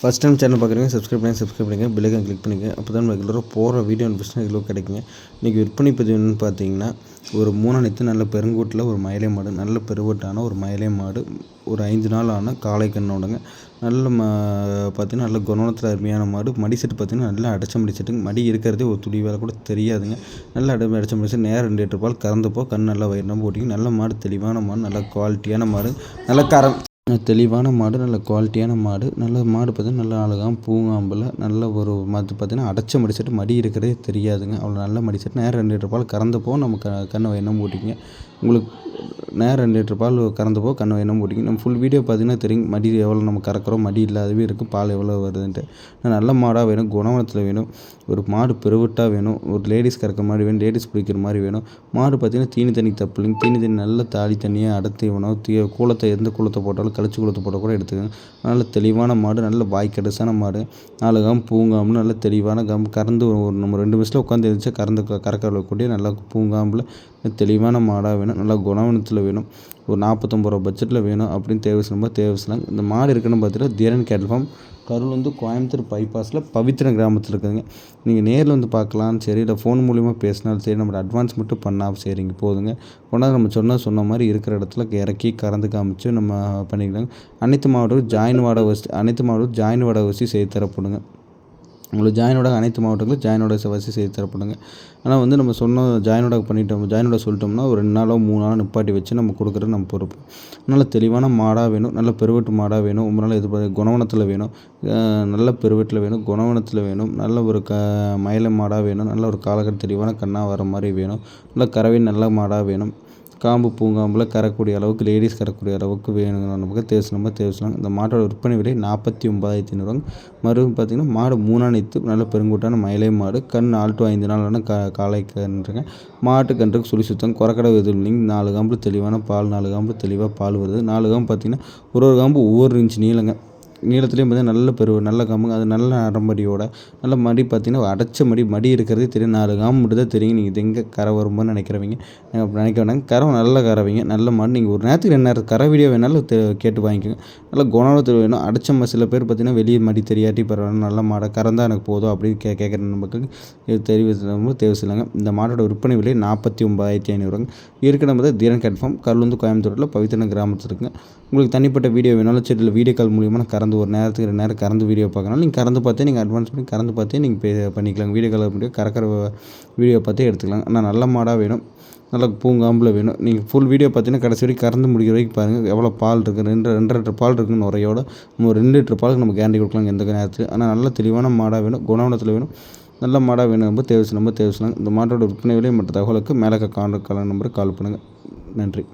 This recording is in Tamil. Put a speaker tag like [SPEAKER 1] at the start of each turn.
[SPEAKER 1] ஃபஸ்ட் டைம் சேனல் பார்க்குறீங்க சப்ஸ்கிரைப் பண்ணி சப்ஸ்கிரைப் பண்ணிங்க பில்லைக்கன் கிளிக் பண்ணிங்க அப்போ தான் ரெகுலராக போகிற வீடியோ நோட்டிஃபிகேஷன் இதில் கிடைக்குங்க. இன்றைக்கி விற்பனை பதிவு என்னென்னு பார்த்தீங்கன்னா ஒரு மூணாணித்து நல்ல பெருங்கூட்டில் ஒரு மயிலை மாடு நல்ல பெருவட்டான ஒரு மயிலை மாடு ஒரு ஐந்து நாள் ஆன காளை கண்ணோடங்க. நல்ல ம பார்த்தீங்கன்னா நல்ல குணத்தில் அருமையான மாடு. மடி செட்டு பார்த்தீங்கன்னா நல்லா அடைச்ச மடி செட்டுங்க. மடி இருக்கிறதே ஒரு துடி வேலை கூட தெரியாதுங்க. நல்லா அடை அடைச்ச மடி செட்டு நேரம் ரெண்டு லிட்டர் பால் கறந்துப்போ கண் நல்லா வயிறு போட்டிங்க நல்ல மாடு தெளிவான மாடு நல்ல குவாலிட்டியான மாடு நல்ல கரம். தெளிவான மாடு நல்ல குவாலிட்டியான மாடு நல்ல மாடு பார்த்தீங்கன்னா நல்ல அழகாக பூங்காம்பில் நல்ல ஒரு மது பார்த்தீங்கன்னா அடைச்ச மடிச்சிட்டு மடி இருக்கிறதே தெரியாதுங்க. அவ்வளோ நல்ல மடிச்சிட்டு நேரம் ரெண்டு லிட்டர் பால் கறந்தப்போ நம்ம க கண்ணை எண்ணம் போட்டிங்க உங்களுக்கு நேரம் ரெண்டு லிட்டர் பால் கறந்தப்போ கண்ணை எண்ணம் போட்டிங்க நம்ம ஃபுல் வீடியோ பார்த்தீங்கன்னா தெரியும் மடி எவ்வளோ நம்ம கறக்கிறோம் மடி இல்லாதவே இருக்கும் பால் எவ்வளோ வருதுன்ட்டு. நல்ல மாடாக வேணும் குணவனத்தில் வேணும் ஒரு மாடு பெருவிட்டாக வேணும் ஒரு லேடிஸ் கறக்கிற மாதிரி வேணும் லேடிஸ் பிடிக்கிற மாதிரி வேணும். மாடு பார்த்திங்கன்னா தீனி தண்ணி தப்பு இல்லைங்க தீனி தண்ணி நல்ல தாலி தண்ணியாக அடர்த்தி வேணும் தீ கூலத்தை எந்த கூலத்தை போட்டாலும் கழிச்சு கூலத்தை போட்டால் கூட எடுத்துக்கோங்க. நல்ல தெளிவான மாடு நல்ல வாய் மாடு. நாலு கம் பூங்காம்பு நல்ல தெளிவான கம் கறந்து ஒரு நம்ம ரெண்டு நிமிஷத்தில் உட்காந்து எழுந்திரிச்சா கறந்து கறக்கக்கூடிய நல்லா பூங்காம்பில் தெளிவான மாடாக வேணும். நல்லா குணவனத்தில் வேணும். ஒரு நாற்பத்தொம்பது ரூபா பட்ஜெட்டில் வேணும் அப்படின்னு தேவை செய்யும்போது தேவை செய்யலாம் இந்த மாடு இருக்குன்னு பார்த்தீங்கன்னா தீரன் கேட்டல் ஃபார்ம் கரூர் வந்து கோயம்புத்தூர் பைபாஸில் பவித்ர கிராமத்தில் இருக்குதுங்க. நீங்கள் நேரில் வந்து பார்க்கலாம் சரி இல்லை ஃபோன் மூலிமா பேசினாலும் சரி நம்ம அட்வான்ஸ் மட்டும் பண்ணால் சரிங்க போதுங்க. கொண்டாந்து நம்ம சொன்னால் சொன்ன மாதிரி இருக்கிற இடத்துல இறக்கி கறந்து காமிச்சு நம்ம பண்ணிக்கலாங்க. அனைத்து மாவட்டம் ஜாயின் வாடகை வசதி அனைத்து மாவட்டம் ஜாயின் வாடகை வசதி செய்து தரப்படுங்க. உங்களுக்கு ஜாயினோட அனைத்து மாவட்டங்களும் ஜாயினோட வசதி செய்து தரப்படுங்க. ஆனால் வந்து நம்ம சொன்ன ஜாயினோட பண்ணிட்டோம் ஜாயினோட சொல்லிட்டோம்னா ஒரு ரெண்டு நாளோ மூணு நாளோ நிப்பாட்டி வச்சு நம்ம கொடுக்குறது நம்ம பொறுப்பு. நல்ல தெளிவான மாடாக வேணும் நல்ல பெருவெட்டு மாடாக வேணும் ரொம்ப நாள் இது குணவனத்தில் வேணும் நல்ல பெருவெட்டில் வேணும் குணவனத்தில் வேணும் நல்ல ஒரு க மயில மாடாக வேணும் நல்ல ஒரு காலகட்ட தெளிவான கண்ணாக வர மாதிரி வேணும் நல்ல கறவை நல்ல மாடாக வேணும். காம்பு பூங்காம்பில் கறக்கூடிய அளவுக்கு லேடிஸ் கறக்கூடிய அளவுக்கு வேணுங்கிற நமக்கு தேவசனமாக தேவசனம் இந்த மாட்டோட விற்பனை விலை நாற்பத்தி ஒன்பதாயிரத்தி ஐநூறுவாங்க மறுபடியும் பார்த்திங்கன்னா மாடு மூணாணித்து நல்ல பெருங்கூட்டான மயிலை மாடு கண் நாலு டு ஐந்து நாளான கா காலை கன்றுங்க. மாட்டு கன்றுக்கு சுழி சுத்தம் குறக்கடை எதுவும் நாலு காம்பு தெளிவான பால் நாலு காம்பு தெளிவாக பால் வருது. நாலு காம்பு பார்த்திங்கன்னா ஒரு ஒரு காம்பு ஒவ்வொரு இன்ச்சு நீளங்க. நீளத்துலேயும் பார்த்தீங்கன்னா நல்ல பெரு நல்ல காம்புங்க அது நல்ல நரம்படியோட நல்ல மடி பார்த்தீங்கன்னா அடைச்ச மடி மடி இருக்கிறதே தெரியும். நாலு காம்பு மட்டும் தான் தெரியும். நீங்கள் இது எங்கே கரை வரும்போது நினைக்கிறவங்க. நினைக்க வேணாங்க கரை நல்ல கறவைங்க நல்ல மாடு. நீங்கள் ஒரு நேரத்துக்கு என்ன நேரம் கரை வீடியோ வேணாலும் கேட்டு வாங்கிக்கோங்க. நல்ல குணத்தில் வேணும். அடைச்ச சில பேர் பார்த்தீங்கன்னா வெளியே மடி தெரியாட்டி பரவாயில்ல. நல்ல மாடை கறந்தால் எனக்கு போதும் அப்படின்னு கே கேட்குற நமக்கு இது தெரிவித்து தேவை செய்யலாங்க. இந்த மாடோட விற்பனை விலை நாற்பத்தி ஒம்பதாயிரத்தி ஐநூறுங்க. இருக்கிற நம்ம தீரன் கன்ஃபார்ம். கருளுந்து கோயம்புத்தூரில் பவித்திரன் கிராமத்தில் இருக்குங்க. உங்களுக்கு தனிப்பட்ட வீடியோ வேணாலும் சரி இல்லை வீடியோ கால் மூலியமாக நான் கறந்து ஒரு நேரத்துக்கு ரெண்டு நேரம் கறந்து வீடியோ பார்க்கணும் நீங்கள் கறந்து பார்த்தே நீங்கள் அட்வான்ஸ் பண்ணி கறந்து பார்த்தே நீங்கள் பே பண்ணிக்கலாம் வீடியோ கால் முடியும் கறக்கிற வீடியோ பார்த்தே எடுத்துக்கலாம் ஆனால் நல்ல மாடாக வேணும். நல்ல பூங்காம்பில் வேணும். நீங்கள் ஃபுல் வீடியோ பார்த்தீங்கன்னா கடைசி வரைக்கும் கறந்து முடிக்கிற வரைக்கும் பாருங்கள் எவ்வளோ பால் இருக்குது ரெண்டு ரெண்டு லிட்டர் பால் இருக்குன்னு உரையோட நம்ம ரெண்டு லிட்டர் பாலுக்கு நம்ம கேரண்டி கொடுக்கலாம் எந்த நேரத்தில். ஆனால் நல்ல தெளிவான மாடாக வேணும். குணவனத்தில் வேணும். நல்ல மாடாக வேணும். ரொம்ப தேவை நம்ம தேவைலாம் இந்த மாட்டோட விற்பனை விலை மற்ற தகவலுக்கு மேலே காண்ட கால நம்பருக்கு கால் பண்ணுங்கள் நன்றி.